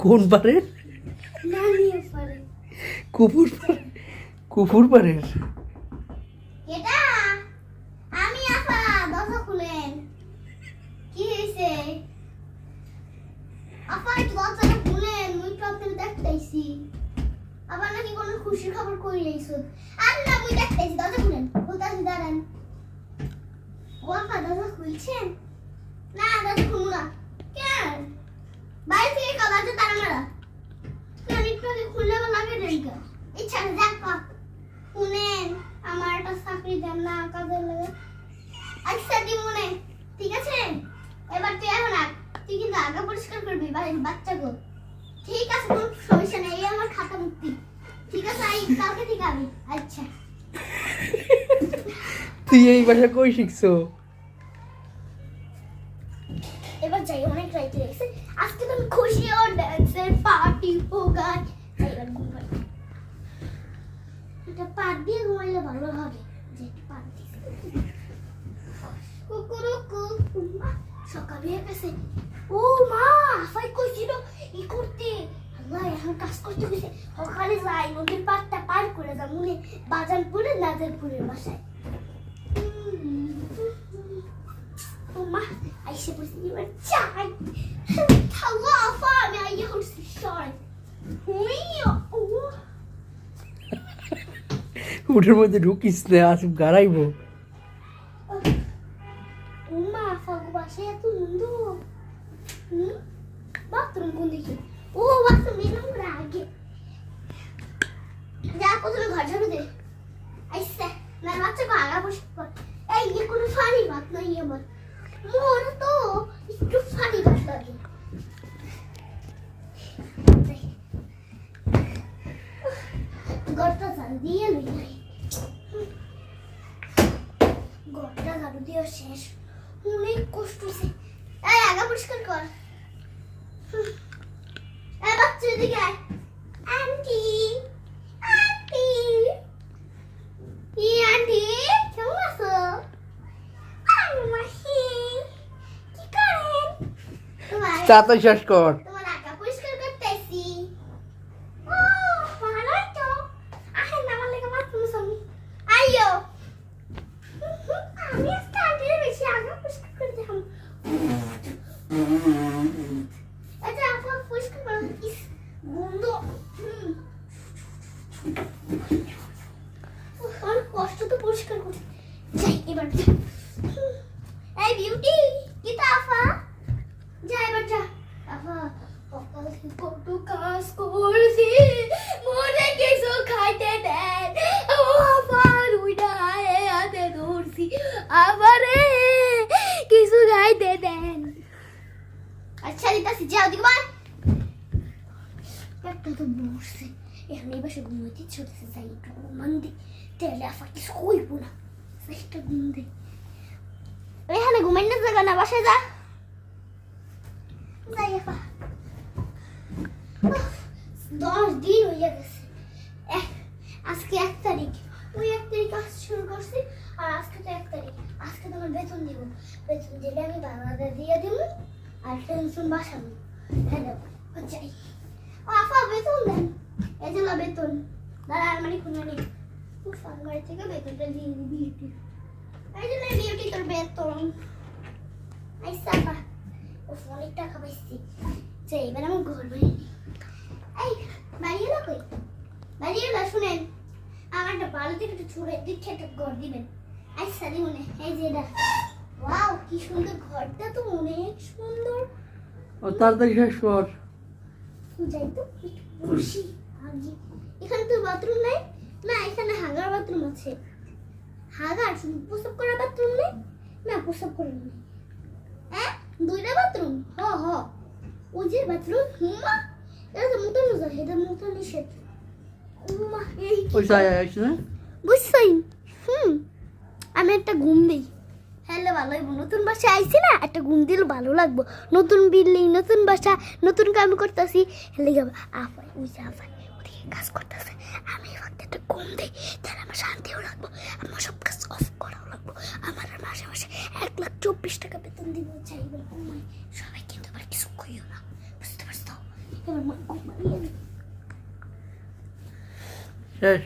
কোন পারের কুকুর পারের কুপুর পারের এটা আমি আপা দরজা খুলেন কি হয়েছে আপা একটু দরজাটা খুলেন মুই তো আপনাকে দেখতেছি আবার নাকি কোনো খুশির খবর কই লাইছো আর না মুই দেখতেছি দরজা খুলেন বলতাছি দাঁড়ান। ও আপা দরজা খুলছেন? না, দরজা খুলবো না। কেন বাইরে থেকে কাজ আছে তারা মারা। না একটু আগে খুললে লাগে না ইচ্ছা যাক পা শুনেন, আমার একটা চাকরি দেন না, কাজের লাগে। আচ্ছা দিমুনে ঠিক আছে? এবার তুই এখন আগ তুই কিন্তু আগে পরিষ্কার করবি, বাড়ির বাচ্চাগুলো। ঠিক আছে, কোনো সমস্যা নেই এই আমার খাতা মুক্তি ঠিক আছে আই আচ্ছা। তুই এই ভাষা কই শিখছো? এবার যাই অনেক রাইতে রেখেছে আজকে তো আমি খুশি ও ড্যান্সের পার্টি হোগান এবার ঘুম পাড়ি এটা পাট দিয়ে ঘুমাইলে ভালো হবে যে একটু দিয়ে। কুকুরুকু মা সকাল গেছে ও মা আফাই কইছিল এখন কাজ করতে গেছে সকালে যাই নদীর পাড়টা পার করে যা মনে বাজানপুরে নাজারপুরের বাসায়। ও মা আইসে বসে এবার চাই খাওয়া আফা আমি আইয়া হচ্ছে সর। উঠের মধ্যে ঢুকিস না আসিফ গাড়াইবো। মা ফাগু বাসায় এত সুন্দর হুম বাথরুম কোন দিকে? ও বাথরুম এরকম করে আগে। যা প্রথমে ঘর ঝাড়ু দে। আইসে, না বাচ্চাকে আগা বসে পড় এই ইয়ে কোনো ফানি ভাত নাই আমার। মোর তো একটু ফানি ভাত লাগে। ঝাড়ু দিয়ে লই ঘরটা ঝাড়ু দিয়ে শেষ। অনেক কষ্ট হচ্ছে এই, আগা পরিষ্কার কর। হুম। এই বাচ্চা এদিকে আয় আন্টি আন্টি ই আন্টি কেমন আছো আমি মাসি কি করেন তোমার চাতা শেষ কর তোমার আগা পরিষ্কার করতেছি ও ভালোই তো আসেন না আমার লেগে বাথরুম সামনে আইয়ো আমি আজকে আন্টির বেশি আগা পরিষ্কার করে দিলাম আচ্ছা আপা পরিষ্কার করো ইস গন্ধ হুম। উফ, অনেক কষ্ট তো পরিষ্কার করতে যাই, এবার। এই বিউটি কি কত কাজ করছি। মনে কিছু খাইতে দেন। ও আবার উইটা আবারে কিছু খাইতে দেন। আচ্ছা যাও, দিকে একটা তো বসছে। তেলে আফা কিছু কইব না। একটা ঘুম দে। এখানে ঘুমাই না জায়গা না বাসায় যা। যাই আপা উফ, দশ দিন হয়ে গেছে। আজকে এক তারিখ। ওই এক তারিখ কাজ শুরু করছি আর আজকে তো এক তারিখ। আজকে তোমার বেতন দিব। বেতন দিলে আমি বাবাকে দিয়ে দিব আর টেনশন বাসাবো। হ্যাঁ যাই। ও আপা বেতন দেন। এই যে বেতন। দাঁড়া আলমারি খুলে নি। উফ থেকে বেতনটা দিয়ে দিবি বিউটি এই যে নে বিউটি তোর বেতন। আইসা আপা উফ অনেক টাকা পাইছি। যে এবার আমি ঘর বানিয়ে নিই এই বাড়ি এলো কই? বাড়ি এলো শুনেন। আমার একটা ছুঁড়ে দিচ্ছে একটা ঘর দিবেন। আচ্ছা দিবনে এই যে এটা। ওয়াও কি সুন্দর ঘরটা তো অনেক সুন্দর। ও তাড়াতাড়ি শেষ কর। যাই তো আগে এখানে তো বাথরুম নাই? না এখানে হাগার বাথরুম আছে। হাগার? শুধু প্রসাব করার বাথরুম নেই? না প্রসাব করার নেই। হ্যাঁ দুইটা বাথরুম? হ হ। ওই যে বাথরুম হুমা এটা তো মোটানো যায় এটা মোটা নিষেধ। উমা এই বুঝছই? হুম আমি একটা ঘুম দিই। হ্যালো ভালো হইব। নতুন বাসা আইছি না? একটা ঘুম দিলে ভালো লাগবো। নতুন বিল্ডিং নতুন বাসা নতুন কাম করতেছি। হেলে যাব আফাই ওই যে আফাই কাজ করতেছে। আমি এবার একটু ঘুম দিই, তাহলে আমার শান্তিও রাখব আমার সব কাজ অফ করাও লাগবো। আমার মাসে মাসে এক লাখ চব্বিশ টাকা বেতন দিব চাইবে ঘুমাই সবাই কিন্তু আবার কিছু কইও না। বুঝতে পারছ? এবার ঘুমাই শেষ